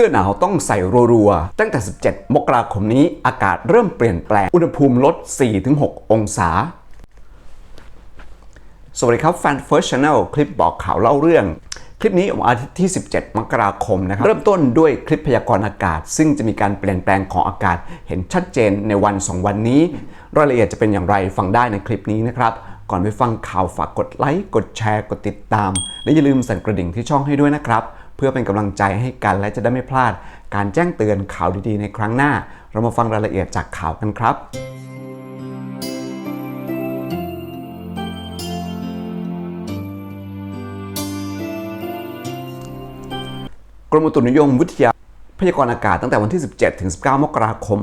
สื้อหนาวต้องใส่รัวๆ ตั้งแต่ 17 มกราคมนี้อากาศเริ่มเปลี่ยนแปลง อุณหภูมิลด 4-6 องศา สวัสดีครับแฟน First Channel คลิปบอกข่าวเล่าเรื่องคลิปนี้ออกอาทิตย์ที่ 17 มกราคมนะครับ เริ่มต้นด้วยคลิปพยากรณ์อากาศ ซึ่งจะมีการเปลี่ยนแปลงของอากาศ เห็นชัดเจนในวัน 2 วันนี้ รายละเอียดจะเป็นอย่างไรฟังได้ในคลิปนี้นะครับ ก่อนไปฟังข่าวฝากกดไลค์ กดแชร์ กดติดตาม และอย่าลืมสั่นกระดิ่งที่ช่องให้ด้วยนะครับ เพื่อเป็นกำลังใจให้กันและจะได้ไม่พลาด การแจ้งเตือนข่าวดีๆในครั้งหน้า เรามาฟังรายละเอียดจากข่าวกันครับกรมอุตุนิยมวิทยา พยากรณ์อากาศตั้งแต่วันที่ 17 ถึง 19 มกราคม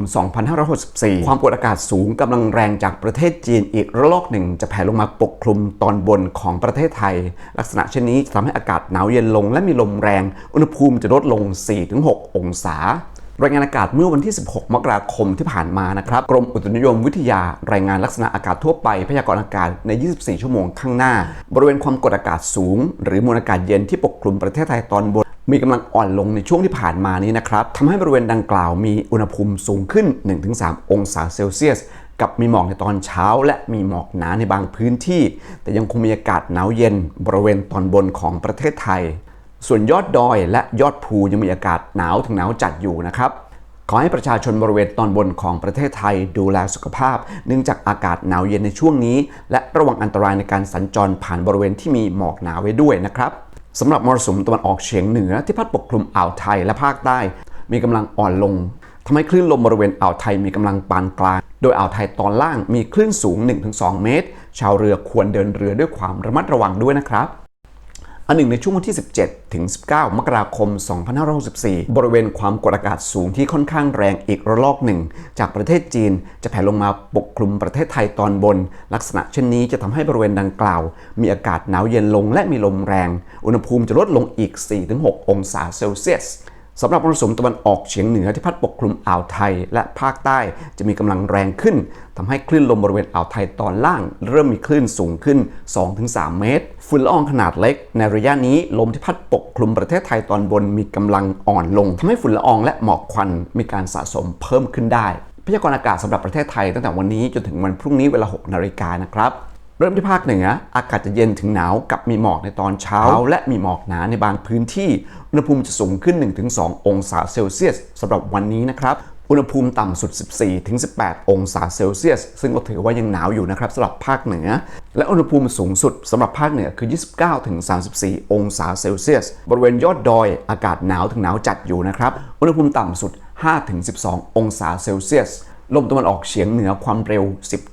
2564 ความกดอากาศสูงกำลังแรงจากประเทศจีนอีกระลอกหนึ่ง จะแผ่ลงมาปกคลุมตอนบนของประเทศไทย ลักษณะเช่นนี้จะทำให้อากาศหนาวเย็นลงและมีลมแรง อุณหภูมิจะลดลง 4-6 องศารายงานอากาศเมื่อวันที่ 16 มกราคมที่ผ่านมานะครับ กรมอุตุนิยมวิทยารายงานลักษณะอากาศทั่วไป พยากรณ์อากาศใน 24 ชั่วโมงข้างหน้า บริเวณความกดอากาศสูง หรือมวลอากาศเย็นที่ปกคลุมประเทศไทยตอนบน มีกำลังอ่อนลงในช่วงที่ผ่านมานี้นะครับทำให้บริเวณดังกล่าวมีอุณหภูมิสูงขึ้น 1-3 องศาเซลเซียส กับมีหมอกในตอนเช้า และมีหมอกหนาในบางพื้นที่ แต่ยังคงมีอากาศหนาวเย็น บริเวณตอนบนของประเทศไทย ส่วนยอดดอยและยอดภูยังมีอากาศหนาวถึงหนาวจัดอยู่นะครับขอให้ประชาชนบริเวณตอนบนของประเทศไทยดูแลสุขภาพ เนื่องจากอากาศหนาวเย็นในช่วงนี้ และระวังอันตรายในการสัญจรผ่านบริเวณที่มีหมอกหนาไว้ด้วยนะครับ สำหรับมรสุมตะวันออกเฉียงเหนือที่พัดปกคลุมอ่าวไทยและภาคใต้ มีกำลังอ่อนลงทำให้คลื่นลมบริเวณอ่าวไทยมีกำลังปานกลาง โดยอ่าวไทยตอนล่างมีคลื่นสูง 1-2 เมตร ชาวเรือควรเดินเรือด้วยความระมัดระวังด้วยนะครับ อันหนึ่งในช่วงวันที่ 17 ถึง 19 มกราคม 2564 บริเวณความกดอากาศสูงที่ค่อนข้างแรงอีกระลอกหนึ่ง จากประเทศจีนจะแผ่ลงมาปกคลุมประเทศไทยตอนบน ลักษณะเช่นนี้จะทำให้บริเวณดังกล่าว มีอากาศหนาวเย็นลงและมีลมแรง อุณหภูมิจะลดลงอีก 4-6 องศาเซลเซียส สำหรับมรสุมตะวันออกเฉียงเหนือที่พัดปกคลุมอ่าวไทยและภาคใต้จะมีกำลังแรงขึ้นทำให้คลื่นลมบริเวณอ่าวไทยตอนล่าง เริ่มมีคลื่นสูงขึ้น 2-3 เมตร ฝุ่นละอองขนาดเล็ก ในระยะนี้ลมที่พัดปกคลุมประเทศไทยตอนบนมีกำลังอ่อนลงทำให้ฝุ่นละอองและหมอกควันมีการสะสมเพิ่มขึ้นได้ พยากรณ์อากาศสำหรับประเทศไทยตั้งแต่วันนี้จนถึงวันพรุ่งนี้เวลา 6 นาฬิกานะครับ เริ่มที่ภาคเหนืออากาศจะเย็นถึงหนาวกับมีหมอกในตอนเช้า และมีหมอกหนาในบางพื้นที่ อุณหภูมิจะสูงขึ้น 1-2 องศาเซลเซียสสำหรับวันนี้นะครับอุณหภูมิต่ำสุด 14-18 องศาเซลเซียส ซึ่งก็ถือว่ายังหนาวอยู่นะครับสำหรับภาคเหนือ และอุณหภูมิสูงสุดสำหรับภาคเหนือคือ 29-34 องศาเซลเซียส บริเวณยอดดอยอากาศหนาวถึงหนาวจัดอยู่นะครับ อุณหภูมิต่ำสุด 5-12 องศาเซลเซียส ลมตะวันออกเฉียงเหนือความเร็ว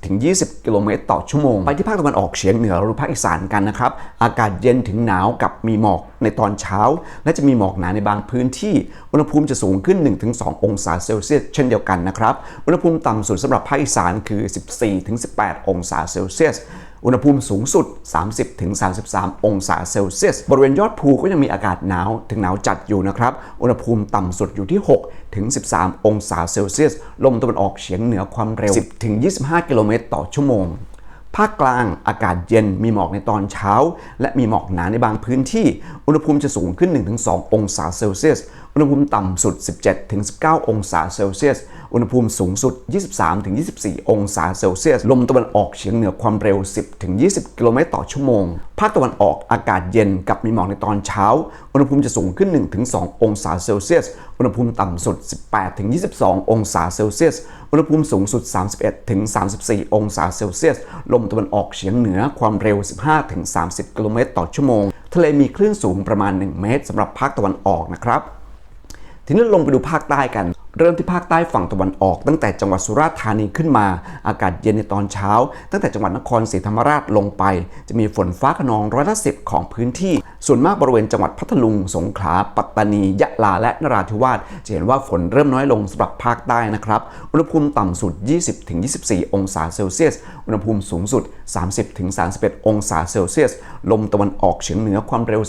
10-20 กิโลเมตรต่อชั่วโมง ไปที่ภาคตะวันออกเฉียงเหนือหรือภาคอีสานกันนะครับ อากาศเย็นถึงหนาวกับมีหมอกในตอนเช้า และจะมีหมอกหนาในบางพื้นที่ อุณหภูมิจะสูงขึ้น 1-2 องศาเซลเซียสเช่นเดียวกันนะครับ อุณหภูมิต่ำสุดสำหรับภาคอีสานคือ 14-18 องศาเซลเซียส อุณหภูมิสูงสุด 30-33 องศาเซลเซียส บริเวณยอดภูก็ยังมีอากาศหนาวถึงหนาวจัดอยู่นะครับ อุณหภูมิต่ำสุดอยู่ที่ 6 ถึง 13 องศาเซลเซียส ลมตะวันออกเฉียงเหนือความเร็ว 10 ถึง 25 กิโลเมตรต่อชั่วโมง ภาคกลางอากาศเย็นมีหมอกในตอนเช้า และมีหมอกหนาในบางพื้นที่ อุณหภูมิจะสูงขึ้น 1-2 องศาเซลเซียส อุณหภูมิต่ำสุด 17-19 องศาเซลเซียส อุณหภูมิสูงสุด 23-24 องศาเซลเซียส ลมตะวันออกเฉียงเหนือความเร็ว 10-20 กิโลเมตรต่อชั่วโมง ภาคตะวันออกอากาศเย็นกับมีหมอกในตอนเช้า อุณหภูมิจะสูงขึ้น 1-2 องศาเซลเซียส อุณหภูมิต่ำสุด 18-22 องศาเซลเซียส อุณหภูมิสูงสุด 31-34 องศาเซลเซียส ลมตะวันออกเฉียงเหนือความเร็ว 15-30 กิโลเมตรต่อชั่วโมง ทะเลมีคลื่นสูงประมาณ 1 เมตรสำหรับภาคตะวันออกนะครับ ทีนี้ลงไปดูภาคใต้กันเริ่มที่ภาคใต้ฝั่งตะวันออก ตั้งแต่จังหวัดสุราษฎร์ธานีขึ้นมา อากาศเย็นในตอนเช้า ตั้งแต่จังหวัดนครศรีธรรมราชลงไป จะมีฝนฟ้าขนองร้อยละสิบของพื้นที่ ส่วนมากบริเวณจังหวัดพัทลุง สงขลา ปัตตานี ยะลา และนราธิวาส จะเห็นว่าฝนเริ่มน้อยลงสำหรับภาคใต้นะครับ อุณหภูมิต่ำสุด 20-24 องศาเซลเซียส อุณหภูมิสูงสุด 30-31 องศาเซลเซียส ลมตะวันออกเฉียงเหนือความเร็ว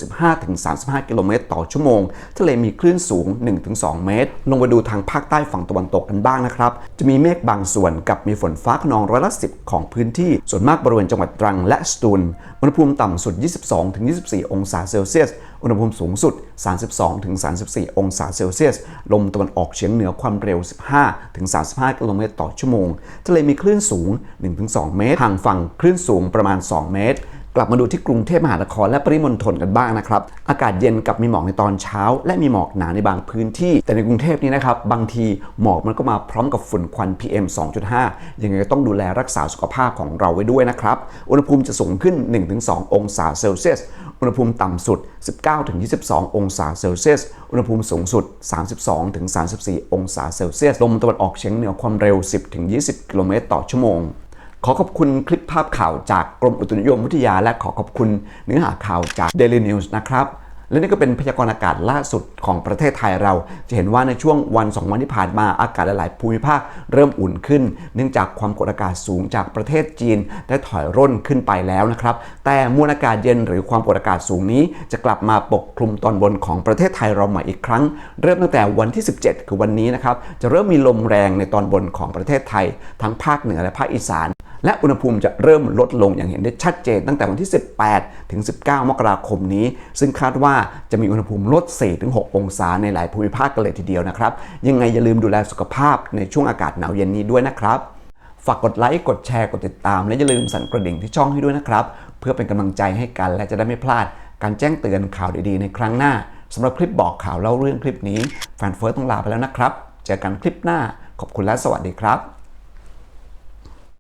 15-35 กิโลเมตรต่อชั่วโมง ทะเลมีคลื่นสูง 1-2 เมตร ลงไปดูทางภาคใต้ฝั่งตะวันตกกันบ้างนะครับ จะมีเมฆบางส่วนกับมีฝนฟ้าขนองร้อยละสิของพื้นที่ ส่วนมากบริเวณจังหวัดตรังและสตูล อุณหภูมิต่ำสุด 22-24 องศาเซลเซียส อุณหภูมิสูงสุด 32-34 องศาเซลเซียส ลมตะวันออกเฉียงเหนือความเร็ว 15-35 กิโลเมตรต่อชั่วโมง ทะเลมีคลื่นสูง 1-2 เมตร ห่างฝั่งคลื่นสูงประมาณ 2 เมตร กลับมาดูที่กรุงเทพมหานครและปริมณฑลกันบ้างนะครับ อากาศเย็นกับมีหมอกในตอนเช้า และมีหมอกหนาในบางพื้นที่ แต่ในกรุงเทพนี้นะครับบางทีหมอกมันก็มาพร้อมกับฝุ่นควัน PM 2.5 ยังไงก็ต้องดูแลรักษาสุขภาพของเราไว้ด้วยนะครับอุณหภูมิจะสูงขึ้น 1-2 องศาเซลเซียสอุณหภูมิต่ำสุด 19-22 องศาเซลเซียส อุณหภูมิสูงสุด 32-34 องศาเซลเซียส ลมตะวันออกเฉียงเหนือความเร็ว 10-20 กิโลเมตรต่อชั่วโมง ขอขอบคุณคลิปภาพข่าวจากกรมอุตุนิยมวิทยา และขอขอบคุณเนื้อหาข่าวจาก Daily News นะครับและนี่ก็เป็นพยากรณ์อากาศล่าสุดของประเทศไทยเรา จะเห็นว่าในช่วงวันสองวันที่ผ่านมาอากาศหลายๆภูมิภาคเริ่มอุ่นขึ้น เนื่องจากความกดอากาศสูงจากประเทศจีนได้ถอยร่นขึ้นไปแล้วนะครับ แต่มวลอากาศเย็นหรือความกดอากาศสูงนี้ จะกลับมาปกคลุมตอนบนของประเทศไทยเราใหม่อีกครั้ง เริ่มตั้งแต่วันที่ 17 คือวันนี้นะครับจะเริ่มมีลมแรงในตอนบนของประเทศไทย ทั้งภาคเหนือและภาคอีสาน และอุณหภูมิจะเริ่มลดลงอย่างเห็นได้ชัดเจนตั้งแต่วันที่ 18 ถึง 19 มกราคมนี้ ซึ่งคาดว่าจะมีอุณหภูมิลด 4-6 องศาในหลายภูมิภาคกันเลยทีเดียวนะครับ ยังไงอย่าลืมดูแลสุขภาพในช่วงอากาศหนาวเย็นนี้ด้วยนะครับ ฝากกดไลค์ กดแชร์ กดติดตาม และอย่าลืมสั่นกระดิ่งที่ช่องให้ด้วยนะครับ เพื่อเป็นกำลังใจให้กันและจะได้ไม่พลาด การแจ้งเตือนข่าวดีๆ ในครั้งหน้าสำหรับคลิปบอกข่าวเล่าเรื่องคลิปนี้แฟนเฟิร์สต้องลาไปแล้วนะครับ เจอกันคลิปหน้า ขอบคุณและสวัสดีครับ